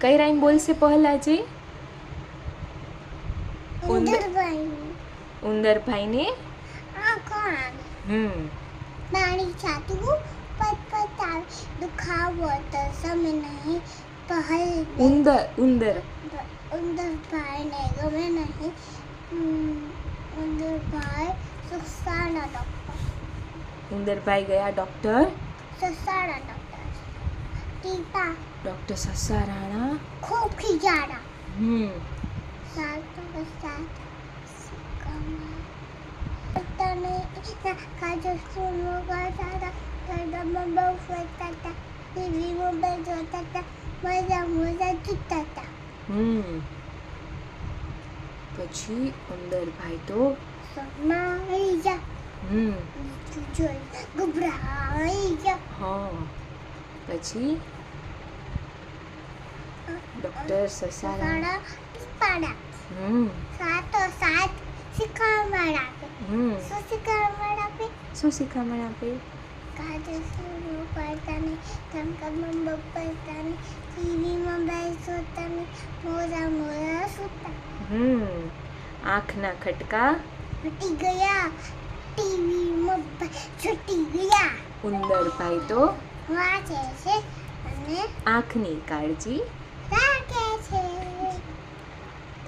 કઈ રાઈમ બોલશે પહલાજી ઉંદર ઉંદરભાઈ આવે હમ. પાણી છાતું પત પત આવે દુખાવો તો સમય નહીં પહેલ ઉંદર ઉંદર. ઉંદરભાઈને ગમે નહીં. ઉમ, ઉંદરભાઈ સસાના ડૉક્ટર ઉંદરભાઈ ગયા ડૉક્ટર સસાના ડૉક્ટર ટીપા ડૉક્ટર સસારાણા ખૂબ જાડા હમ સાત સાત તને કાજો સ્કૂલમાં ગયા હતા ગરબામાં બહુ ફરતા હતા ટીવી મોબાઈલ જોતા હતા મજા મજા જોતા હતા હમ પછી ઉંદરભાઈ તો સમાઈ જા હમ જોઈ ગભરાઈ જા હા પછી ડૉક્ટર સસારા હમ સાતો સાત શીખવાડ આપે હમ શું શીખવાડ આપે શું શીખામણ આપે કાજે સુનો પડતા ને ધમકમાં બપરતા ને ટીવીમાં બેસો તમે મોરા મોરા સુતા હમ આંખના ખટકા છૂટી ગયા ટીવીમાં છૂટી ગયા ઉંદર ભાઈ તો વાંચે છે અને આંખની કાળજી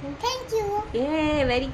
Thank you. Yeah, very